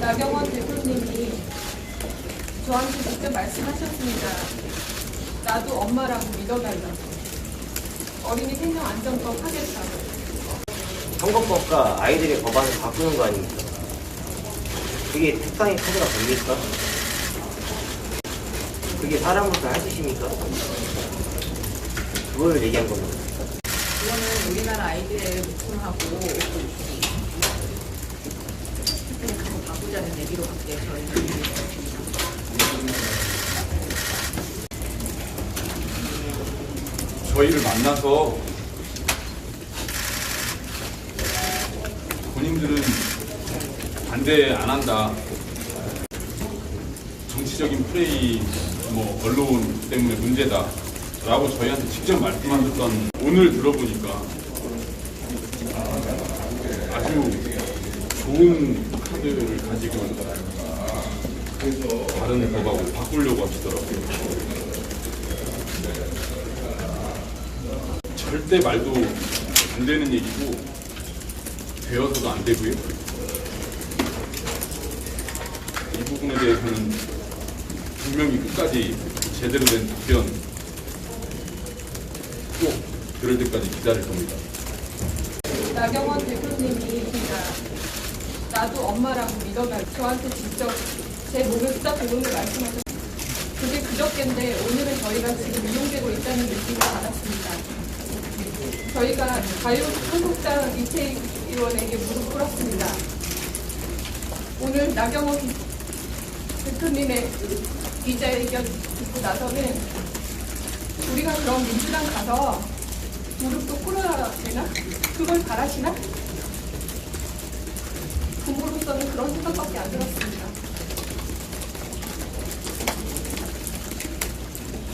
나경원 대표님이 저한테 직접 말씀하셨습니다. 나도 엄마라고 믿어달라고. 어린이 생명 안전법 하겠다고. 선거법과 아이들의 법안을 바꾸는 거 아닙니까? 그게 특단의 카드가 됩니까? 그게 사람으로서 할 짓입니까? 그걸 얘기한 겁니다. 이거는 우리나라 아이들의 목숨하고 한번 밖에 저희는 저희를 만나서 본인들은 반대 안 한다. 정치적인 플레이, 뭐 언론 때문에 문제다. 라고 저희한테 직접 말씀하셨던 오늘 들어보니까 아주 좋은 카드를 가지고 다른 법하고 바꾸려고 하시더라고요. 절대 말도 안 되는 얘기고 되어서도 안 되고요. 이 부분에 대해서는 분명히 끝까지 제대로 된 답변 꼭 들을 때까지 기다릴 겁니다. 나경원 대표님이 나, 나도 엄마라고 믿어달 저한테 직접 제 몸을 딱 보는 걸 말씀하셨어요. 그게 그저께인데 오늘은 저희가 지금 이용되고 있다는 느낌을 받았습니다. 저희가 자유 한국당 이태원에게 무릎 꿇었습니다. 오늘 나경원 대표님의 기자회견 듣고 나서는 우리가 그럼 민주당 가서 무릎도 꿇어야 되나? 그걸 바라시나? 그런 생각밖에 안 들었습니다.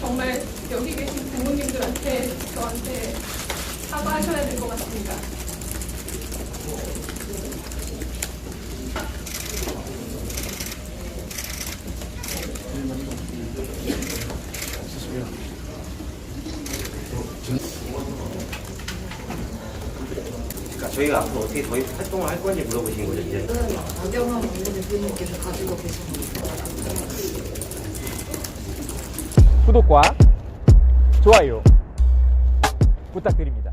정말 여기 계신 부모님들한테 저한테 사과하셔야 될 것 같습니다. 그러니까 저희가 앞으로 어떻게 더 활동을 할 건지 물어보신 거죠, 이제. 나경원 원내대표님께서 가지고 계신 구독과 좋아요 부탁드립니다.